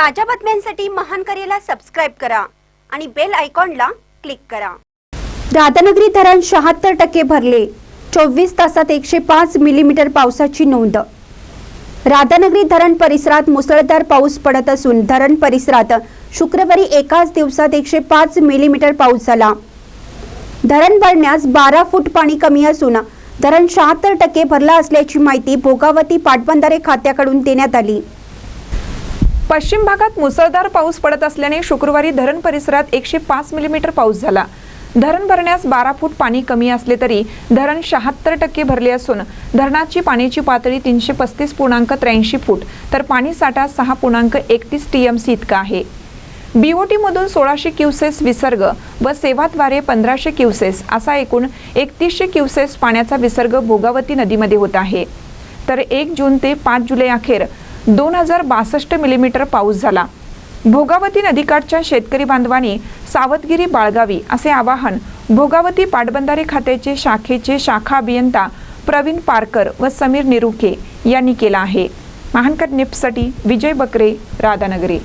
ताज्या बातम्यांसाठी महान करेला सबस्क्राईब करा आणि बेल आयकॉनला क्लिक करा. राधानगरी धरण शहात्तर टक्के भरले. चोवीस तासात एकशे पाच मिलीमीटर पावसाची नोंद. राधानगरी धरण परिसरात मुसळधार पाऊस पडत असून धरण परिसरात शुक्रवारी एकाच दिवसात एकशे पाच मिलीमीटर पाऊस झाला. धरण भरण्यास बारा फूट पाणी कमी असून धरण शहात्तर टक्के भरला असल्याची माहिती भोगावती पाटबंधारे खात्याकडून देण्यात आली. पश्चिम भागात मुसळधार पाऊस पडत असल्याने शुक्रवारी धरण परिसरात एकशे पाच मिलीमीटर पाऊस झाला. धरण भरण्यास बारा फूट पाणी कमी असले तरी धरण शहात्तर टक्के भरले असून धरणाची पाण्याची पातळी तीनशे पस्तीस पूर्णांक त्र्याऐंशी फूट तर पाणी साठा सहा पूर्णांक एकतीस टीएमसी इतका आहे. बीओटी मधून सोळाशे क्युसेस विसर्ग व सेवाद्वारे पंधराशे क्युसेस असा एकूण एकतीसशे क्युसेस पाण्याचा विसर्ग भोगावती नदीमध्ये होत आहे. तर एक जून ते पाच जुलै अखेर दोन हजार बासष्ट मिलीमीटर पाऊस झाला. भोगावती नदीकाठच्या शेतकरी बांधवांनी सावधगिरी बाळगावी असे आवाहन भोगावती पाटबंधारे खात्याचे शाखेचे शाखा अभियंता प्रवीण पारकर व समीर निरुखे यांनी केलं आहे. महानकर निप्ससाठी विजय बकरे राधानगरी.